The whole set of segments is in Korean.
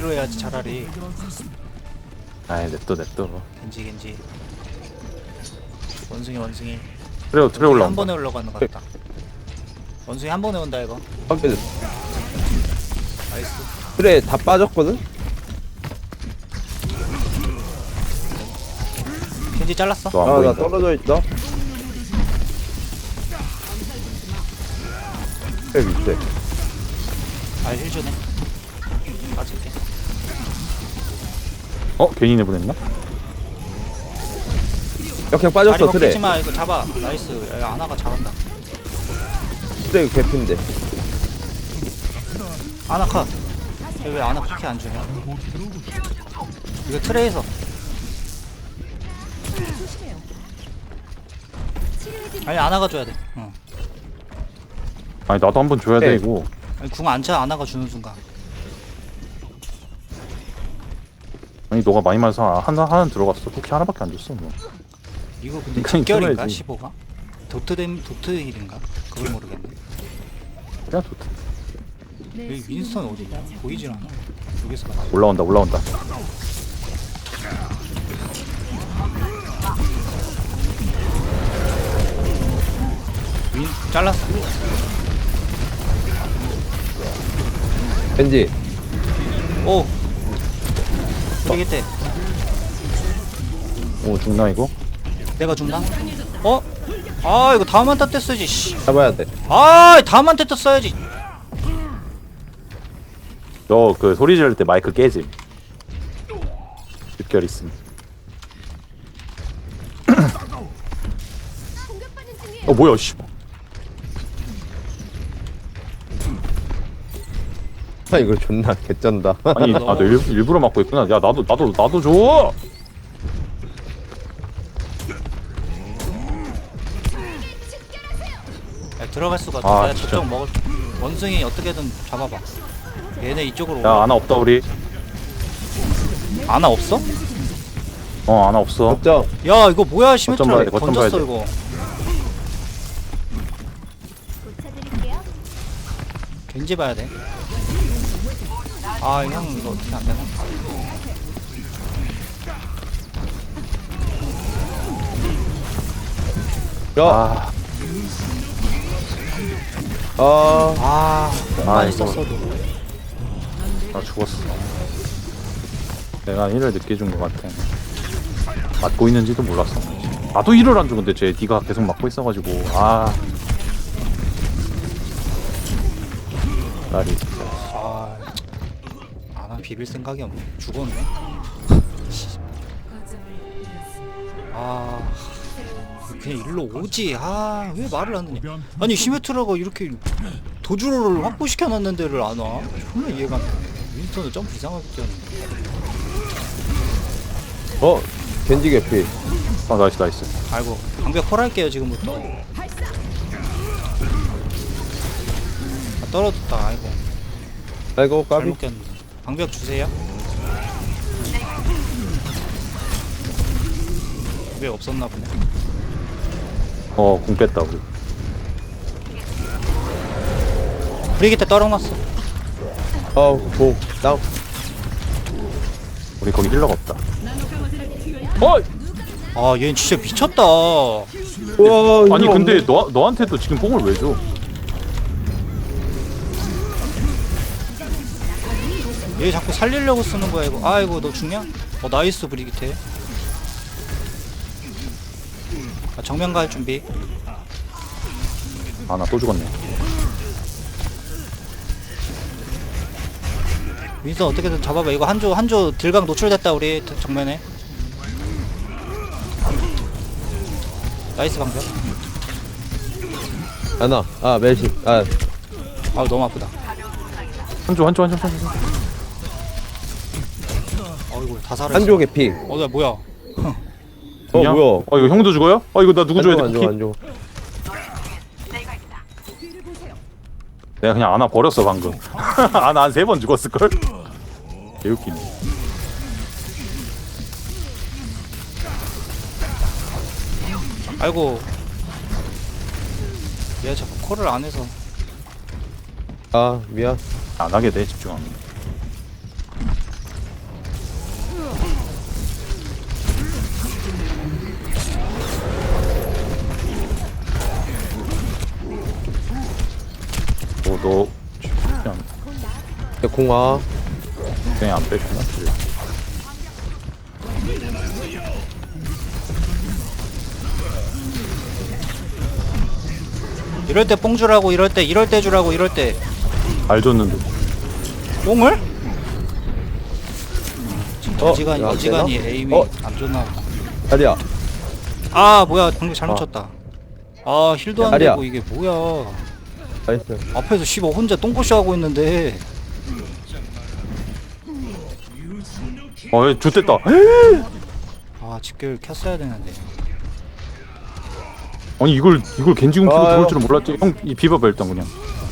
로 해야지 차라리. 아이 냅둬 냅둬 겐지 겐지. 원숭이 원숭이. 트레 트레 한 올라온다. 번에 올라가는 것 같다. 원숭이 한 번에 온다 이거. 확인. 나이스. 그래 다 빠졌거든. 겐지 잘랐어. 너안 아나 보인다. 떨어져 있다. 그 밑에. 아 힐 주네. 빠질게 어? 괜히 내보냈나? 역행 다리 빠졌어 트레. 벗기지마 이거 잡아 나이스 야, 아나가 잘한다 트레 개핀데. 아나 컷. 얘왜 아나 그렇게 안 주냐? 이거 트레에서. 아니 아나가 줘야 돼. 응. 아니 나도 한번 줘야 돼 네. 이거 아니 궁안 차 아나가 주는 순간. 아니 너가 많이 맞아서 하나 하나 들어갔어 쿠키 하나밖에 안 줬어 뭐 이거 근데 그냥 직결인가 줄여야지. 15가? 도트댐 도트 힐인가? 그걸 모르겠네. 그냥 좋다 여기 윈스턴 어디냐? 보이질 않아. 여기서 봐. 올라온다 올라온다 윈 잘랐어. 겐지. 오. 모르겠대. 오 죽나 이거? 내가 죽나? 어? 아 이거 다음 한타 때 써야지. 씨. 잡아야 돼. 아 다음 한타 때 써야지. 너 그 소리 지를 때 마이크 깨짐 집결 있음 어 뭐야 씨 이거 존나 개쩐다. 아니 아너 일부러 맞고 있구나 야 나도 나도 나도 줘 야, 들어갈 수가 없어. 아, 내가 진짜. 저쪽 먹을 원숭이 어떻게든 잡아봐. 얘네 이쪽으로 야 오. 아나 없다 우리 아나 없어? 어 아나 없어 걱정. 야 이거 뭐야 시메트라 돼, 거점 봐야 던졌어 돼. 이거. 겐지 봐야 돼. 아, 형 이거 어떻게 안 되나? 야. 아 아. 아, 아, 많이 이거. 썼어도. 나 죽었어. 내가 힐을 늦게 준 것 같아. 맞고 있는지도 몰랐어. 나도 힐을 안 주는데 쟤 네가 계속 맞고 있어가지고 아. 나리 비빌 생각이 없네. 죽었네. 아, 그냥 일로 오지. 아, 왜 말을 안 듣냐? 아니 시메트라가 이렇게 도주로를 확보시켜 놨는 데를 안 와? 존나 이해가 안 돼. 윈스턴은 점프 이상하게 뛰었는데. 어. 겐지 개피. 아 나이스 나이스. 아이고, 방벽 콜할게요 지금부터. 아, 떨어졌다. 아이고, 아이고 까비. 잘못 꼈는데. 방벽 주세요. 왜 없었나 보네. 어 궁 뺐다 우리. 브리기테 떨어놨어. 어우 보. 다운. 우리 거기 힐러가 없다. 어 아, 얘는 진짜 미쳤다. 우와. 아니 근데. 너 너한테도 지금 뽕을 왜 줘? 얘 자꾸 살리려고 쓰는 거야 이거. 아이고, 너 죽냐? 어, 나이스 브리기테. 아, 정면 갈 준비. 아 나 또 죽었네. 윈선 어떻게든 잡아봐. 이거 한조 한조 딜강 노출됐다 우리 정면에. 나이스 방벽. 하나. 아 멜시. 아 아 너무 아프다. 한조 한조 한조 한조. 어이구 다 살아. 한조 개피. 어, 나 뭐야? 어 그냥? 뭐야. 어 이거 형도 죽어요? 어 이거 나 누구 줘야 돼? 쿠키? 한조. 내가 그냥 아나 버렸어 방금. 아나 한세 번 죽었을 걸. 개웃기네. 아이고. 얘 자꾸 콜을 안 해서. 아 미안. 안 하게 돼 집중하면. 공아 그냥 안 뺐구나. 이럴 때 뽕 주라고 이럴 때 이럴 때 주라고 이럴 때잘 줬는데. 뽕을? 어, 어지간히 야, 어지간히 되나? 에임이 어. 안 좋나 자리야 아 뭐야 방금 잘못 아. 쳤다 아 힐도 안 야리야. 되고 이게 뭐야 나이스 앞에서 씨발 혼자 똥꼬쇼 하고 있는데 어, 얘 좋댔다. 아 집결 켰어야 되는데 아니 이걸 이걸 겐지 궁키로 아유. 들어올 줄은 몰랐지. 형 이 비벼봐 일단 그냥.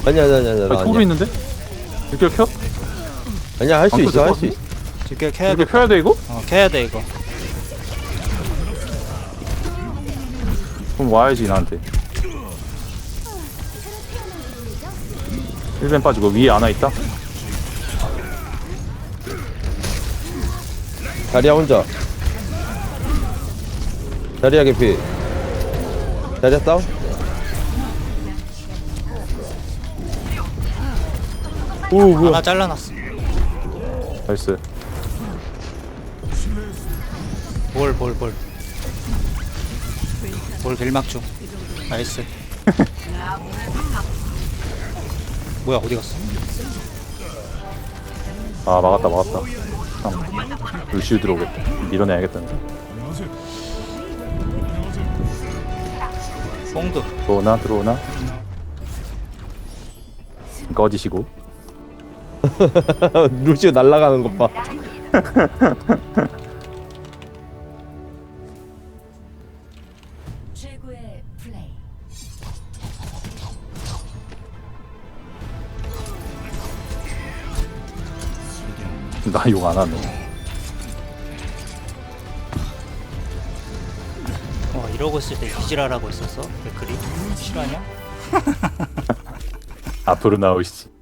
아니야 아니야 아니야 아니, 아니야 토르 있는데? 이렇게 켜? 아니야 할수안 있어 할 수 있어 집결 켜야 이렇게 돼 켜야 돼 이거? 어, 켜야 돼 이거 그럼 와야지 나한테. 1벤 빠지고 위에 하나 있다? 자리야 혼자. 자리야 개피. 자리야 싸움 오 뭐야. 하나 잘라놨어. 나이스. 볼볼볼볼 길막 중. 나이스 뭐야 어디 갔어 아 막았다 막았다. 형 루시우 들어오겠다. 밀어내야겠다. 뽕도 들어오나 들어오나? 꺼지시고. 루시오 날아가는 것봐 나 욕 안 하네. 와 이러고 있을 때 이지랄하고 있었어 댓글이 실화냐? 앞으로 나오시지.